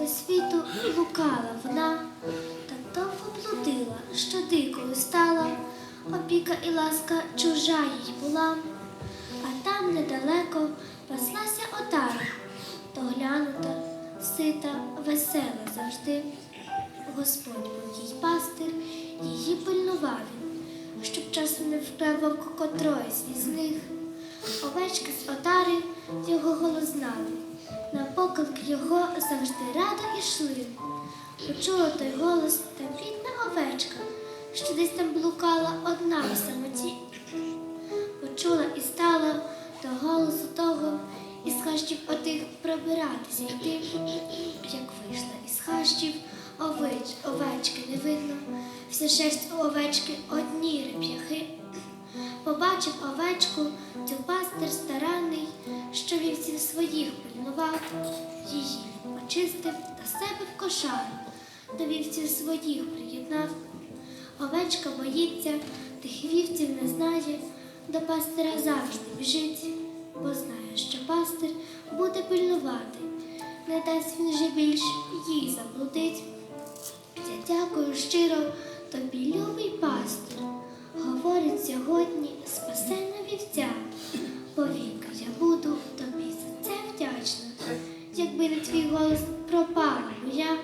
по світу блукала вона, та довго блудила, що дикою стала, опіка і ласка чужа їй була, а там недалеко паслася отара, доглянута, сита, весела завжди. Господь був їй пастир, її пильнував він, щоб часом не вкрав вовк котрої з них. Овечки з отари його голос знали, на поклик його завжди радо йшли. Почула той голос та бідна овечка, що десь там блукала одна в самоті. Почула і стала до голосу того, із хащів отих пробиратися йти. Як вийшла із хащів, овеч, овечки не видно, вся шерсть у овечки одні реп'яхи. Побачив овечку, цю пастир старанний, що вівців своїх пильнував, її очистив та себе в кошару, до вівців своїх приєднав. Овечка боїться, тих вівців не знає, до пастира завжди біжить, бо знає, що пастир буде пильнувати, не дасть він же більш їй заблудить. Я дякую щиро тобі, любий пастир. Говорить сьогодні Якби не твій голос пропала моя.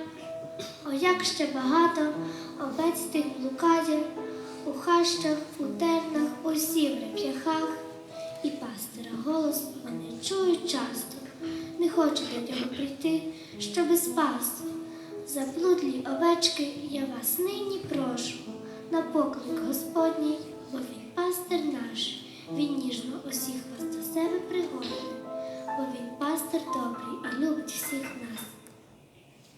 О, як ще багато овець тих блукає у хащах, у тернах, усі в. І пастира голос вони чують часто, не хочуть до нього прийти, щоби спасти. Заблудлі овечки, я вас нині прошу, на поклик Господній, бо він пастир наш, Бога і любить всіх нас.